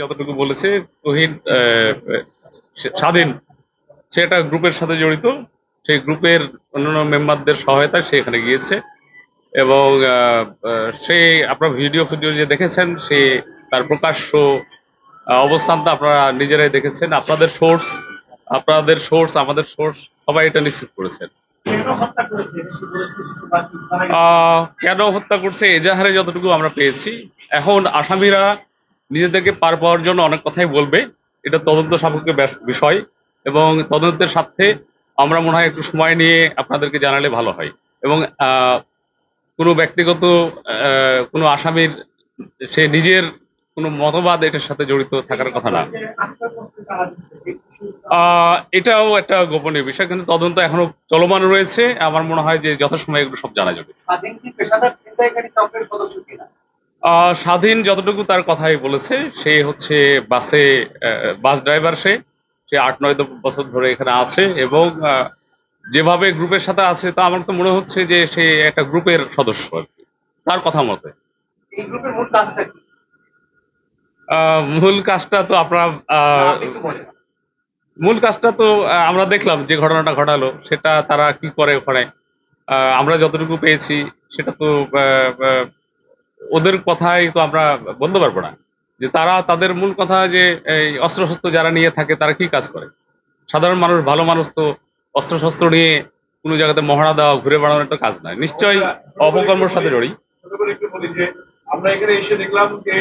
যতটুকু বলেছে তহিদ স্বাধীন সে একটা গ্রুপের সাথে জড়িত। সেই গ্রুপের অন্যান্য মেম্বারদের সহায়তায় সে এখানে গিয়েছে। এবং সে আপনার ভিডিও ফিডিও যে দেখেছেন সে তার প্রকাশ্য অবস্থানটা আপনারা নিজেরাই দেখেছেন। আপনাদের সোর্স আপনাদের সোর্স আমাদের সোর্স সবাই এটা নিশ্চিত করেছেন। কেন হত্যা করছে? এজাহারে যতটুকু আমরা পেয়েছি। এখন আসামিরা নিজেদেরকে পার পাওয়ার জন্য অনেক কথাই বলবে। এটা তদন্ত সাপেক্ষ বিষয় এবং তদন্তের সাথে আমরা মনে হয় একটু সময় নিয়ে আপনাদেরকে জানালে ভালো হয়। এবং কোনো ব্যক্তিগত কোনো আসামির, সে নিজের কোনো মতবাদ এটার সাথে জড়িত থাকার কথা না। এটাও একটা গোপনীয় বিষয়, কিন্তু তদন্ত এখনও চলমান রয়েছে। আমার মনে হয় যে যথাসময়ে এগুলো সব জানা যাবে। স্বাধীন যতটুকু তার কথাই বলেছে সে হচ্ছে বাসে বাস ড্রাইভার সে। সে আট নয় বছর ধরে এখানে আছে এবং যেভাবে গ্রুপের সাথে আছে তা আমার তো মনে হচ্ছে যে সে একটা গ্রুপের সদস্য আর কি। তার কথা মতে। এই গ্রুপের মূল কাজটা কি? আহ, মূল কাজটা তো আপনারা মূল কাজটা তো আমরা দেখলাম যে ঘটনাটা ঘটালো সেটা তারা কি করে ওখানে? আহ, আমরা যতটুকু পেয়েছি সেটা তো ওদের কথাই তো আমরা বলতে পারব না। যে তারা তাদের মূল কথা যে এই অস্ত্রশস্ত্র যারা নিয়ে থাকে, তারা কি কাজ করে? সাধারণ মানুষ, ভালো মানুষ তো অস্ত্রশস্ত্র নিয়ে কোনো জায়গাতে মহড়া দেওয়া, ঘুরে বেড়ানোর একটা কাজ নয়। নিশ্চয়ই অপকর্মের সাথে যে আমরা এখানে এসে দেখলাম যে